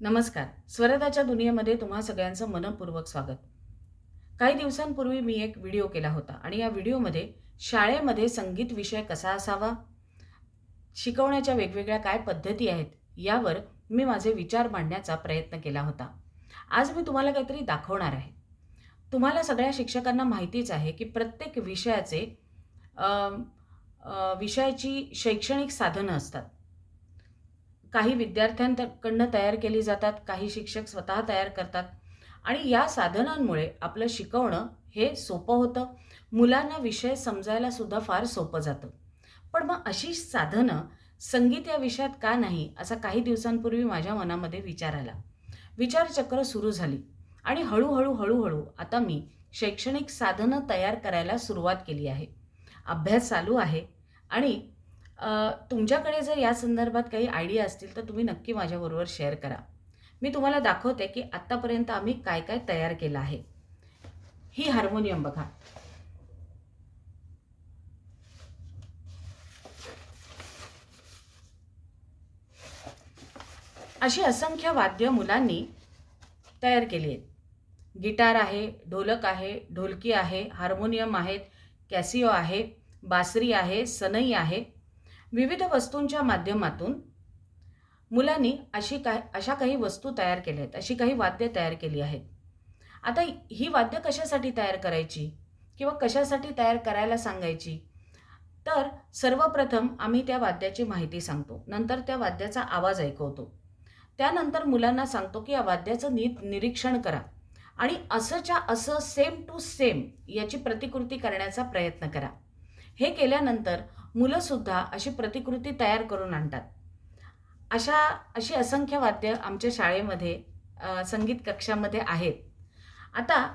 नमस्कार. स्वरदाच्या दुनियेमध्ये तुम्हा सगळ्यांचं मनपूर्वक स्वागत. काही दिवसांपूर्वी मी एक व्हिडिओ केला होता आणि या व्हिडिओमध्ये शाळेमध्ये संगीत विषय कसा असावा शिकवण्याच्या वेगवेगळ्या काय पद्धती आहेत यावर मी माझे विचार मांडण्याचा प्रयत्न केला होता. आज मी तुम्हाला काहीतरी दाखवणार आहे. तुम्हाला सगळ्या शिक्षकांना माहितीच आहे की प्रत्येक विषयाचे विषयाची शैक्षणिक साधनं असतात. काही विद्यार्थ्यांकडनं तयार केली जातात काही शिक्षक स्वतः तयार करतात. आणि या साधनांमुळे आपलं शिकवणं हे सोपं होतं. मुलांना विषय समजायला सुद्धा फार सोपं जातं. पण मग अशी साधनं संगीत या विषयात का नाही असा काही दिवसांपूर्वी माझ्या मनामध्ये विचार आला. विचारचक्र सुरू झाली आणि हळूहळू हळूहळू आता मी शैक्षणिक साधनं तयार करायला सुरुवात केली आहे. अभ्यास चालू आहे आणि तुमच्याकडे जर या संदर्भात काही आयडिया असतील तर तुम्ही नक्की माझ्याबरोबर शेअर करा. मी तुम्हाला दाखवते की आत्तापर्यंत आम्ही काय काय तयार केलं आहे. ही हार्मोनियम बघा. अशी असंख्य वाद्य मुलांनी तयार केली आहेत. गिटार आहे ढोलक आहे ढोलकी आहे हार्मोनियम आहेत कॅसिओ आहे बासरी आहे सनई आहे विविध वस्तूंच्या माध्यमातून मुलांनी अशी काय अशा काही वस्तू तयार केल्या आहेत अशी काही वाद्य तयार केली आहेत. आता ही वाद्य कशासाठी तयार करायची किंवा कशासाठी तयार करायला सांगायची? तर सर्वप्रथम आम्ही त्या वाद्याची माहिती सांगतो. नंतर त्या वाद्याचा आवाज ऐकवतो. त्यानंतर मुलांना सांगतो की या वाद्याचं नीट निरीक्षण करा आणि असंच्या असं सेम टू सेम याची प्रतिकृती करण्याचा प्रयत्न करा. हे केल्यानंतर मुलंसुद्धा अशी प्रतिकृती तयार करून आणतात. अशा अशी असंख्य वाद्य आमच्या शाळेमध्ये संगीत कक्षामध्ये आहेत. आता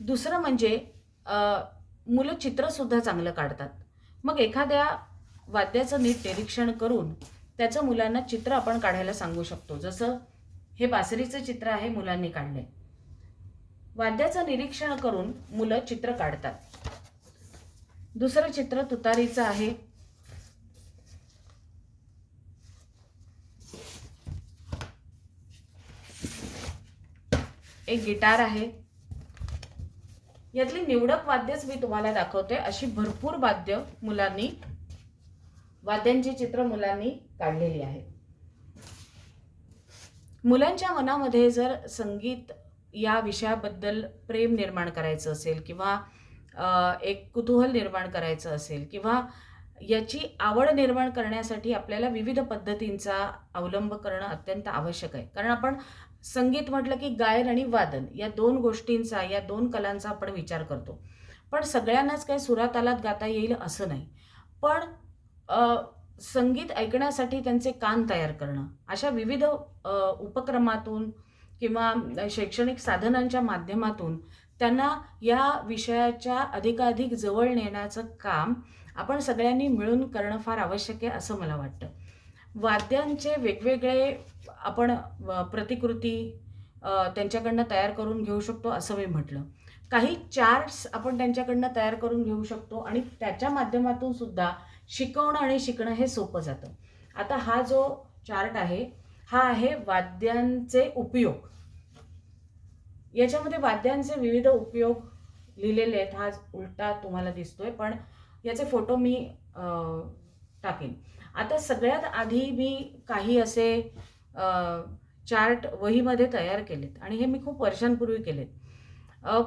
दुसरं म्हणजे मुलं चित्रसुद्धा चांगलं काढतात. मग एखाद्या वाद्याचं नीट निरीक्षण करून त्याचं मुलांना चित्र आपण काढायला सांगू शकतो. जसं हे बासरीचं चित्र आहे मुलांनी काढले वाद्याचं निरीक्षण करून मुलं चित्र काढतात. दुसरं चित्र तुतारीचं आहे. एक गिटार आहे. यातली निवडक वाद्यच मी तुम्हाला दाखवते. अशी भरपूर वाद्य मुलांनी वाद्यांची चित्र मुलांनी काढलेली आहेत. मुलांच्या मनामध्ये जर संगीत या विषयाबद्दल प्रेम निर्माण करायचं असेल किंवा एक कुतूहल निर्माण करायचं असेल किंवा याची आवड निर्माण करण्यासाठी आपल्याला विविध पद्धतींचा अवलंब करणं अत्यंत आवश्यक आहे. कारण आपण संगीत म्हटलं की गायन आणि वादन या दोन गोष्टींचा या दोन कलांचा आपण विचार करतो. पण सगळ्यांनाच काही सुरातालात गाता येईल असं नाही. पण संगीत ऐकण्यासाठी त्यांचे कान तयार करणं अशा विविध उपक्रमातून किंवा शैक्षणिक साधनांच्या माध्यमातून त्यांना या विषयाच्या अधिकाधिक जवळ नेण्याचं काम आपण सगळ्यांनी मिळून करणं फार आवश्यक आहे असं मला वाटतं. वाद्यांचे वेगवेगळे आपण प्रतिकृती त्यांच्याकडनं तयार करून घेऊ शकतो असं मी म्हटलं. काही चार्ट्स आपण त्यांच्याकडनं तयार करून घेऊ शकतो आणि त्याच्या माध्यमातून सुद्धा शिकवणं आणि शिकणं हे सोपं जातं. आता हा जो चार्ट आहे हा आहे वाद्यांचे उपयोग. याच्यामध्ये वाद्यांचे विविध उपयोग लिहिलेले आहेत. हा उलटा तुम्हाला दिसतोय पण याचे फोटो मी टाकेन. आता सगळ्यात आधी मी काही असे चार्ट वहीमध्ये तयार केलेत आणि हे मी खूप वर्षांपूर्वी केलेत.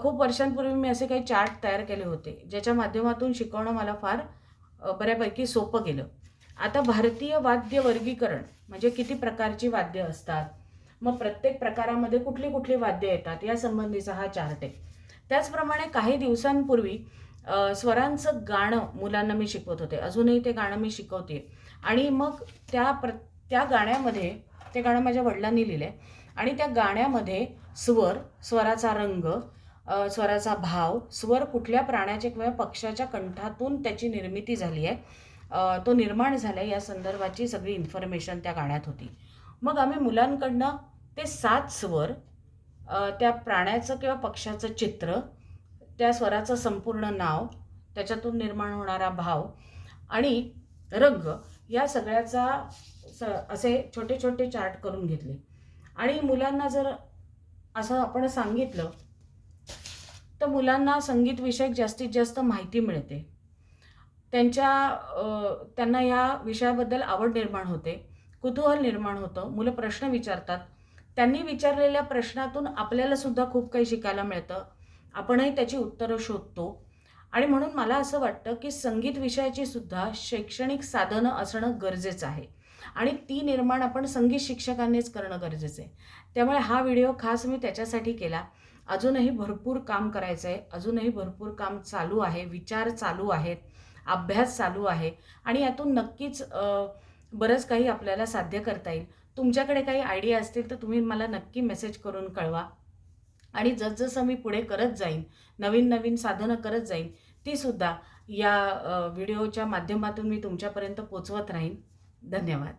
खूप वर्षांपूर्वी मी असे काही चार्ट तयार केले होते ज्याच्या माध्यमातून शिकवणं मला फार बऱ्यापैकी सोपं गेलं. आता भारतीय वाद्य वर्गीकरण म्हणजे किती प्रकारची वाद्य असतात? मग प्रत्येक प्रकारामध्ये कुठली कुठली वाद्य येतात या संबंधीचा हा चार्ट आहे. त्याचप्रमाणे काही दिवसांपूर्वी स्वरांचं गाणं मुलांना मी शिकवत होते. अजूनही ते गाणं मी शिकवते. आणि मग त्या प्र त्या गाण्यामध्ये ते गाणं माझ्या वडिलांनी लिहिलं आहे आणि त्या गाण्यामध्ये स्वर स्वराचा रंग स्वराचा भाव स्वर कुठल्या प्राण्याच्या किंवा पक्षाच्या कंठातून त्याची निर्मिती झाली आहे. तो निर्माण झाला या संदर्भाची सगळी इन्फॉर्मेशन त्या गाण्यात होती. मग आम्ही मुलांकडनं ते सात स्वर त्या प्राण्याचं किंवा पक्षाचं चित्र त्या स्वराचं संपूर्ण नाव त्याच्यातून निर्माण होणारा भाव आणि रंग या सगळ्याचा स असे छोटे छोटे चार्ट करून घेतले. आणि मुलांना जर असं आपण सांगितलं तर मुलांना संगीतविषयक जास्तीत जास्त माहिती मिळते. त्यांच्या त्यांना या विषयाबद्दल आवड निर्माण होते कुतूहल निर्माण होतं मुलं प्रश्न विचारतात त्यांनी विचारलेल्या प्रश्नातून आपल्याला सुद्धा खूप काही शिकायला मिळतं. आपणही त्याची उत्तरं शोधतो. आणि म्हणून मला असं वाटतं की संगीत विषयाची सुद्धा शैक्षणिक साधनं असणं गरजेचं आहे. आणि ती निर्माण आपण संगीत शिक्षकांनीच करणं गरजेचं आहे. त्यामुळे हा व्हिडिओ खास मी त्याच्यासाठी केला. अजूनही भरपूर काम करायचं आहे अजूनही भरपूर काम चालू आहे. विचार चालू आहेत. अभ्यास चालू आहे. आणि यातून नक्कीच बरंच काही आपल्याला साध्य करता येईल. तुमच्याकडे काही आयडिया असतील तर तुम्ही मला नक्की मेसेज करून कळवा. आणि जसजसं मी पुढे करत जाईन नवीन नवीन साधनं करत जाईन तीसुद्धा या व्हिडिओच्या माध्यमातून मी तुमच्यापर्यंत पोचवत राहीन. धन्यवाद.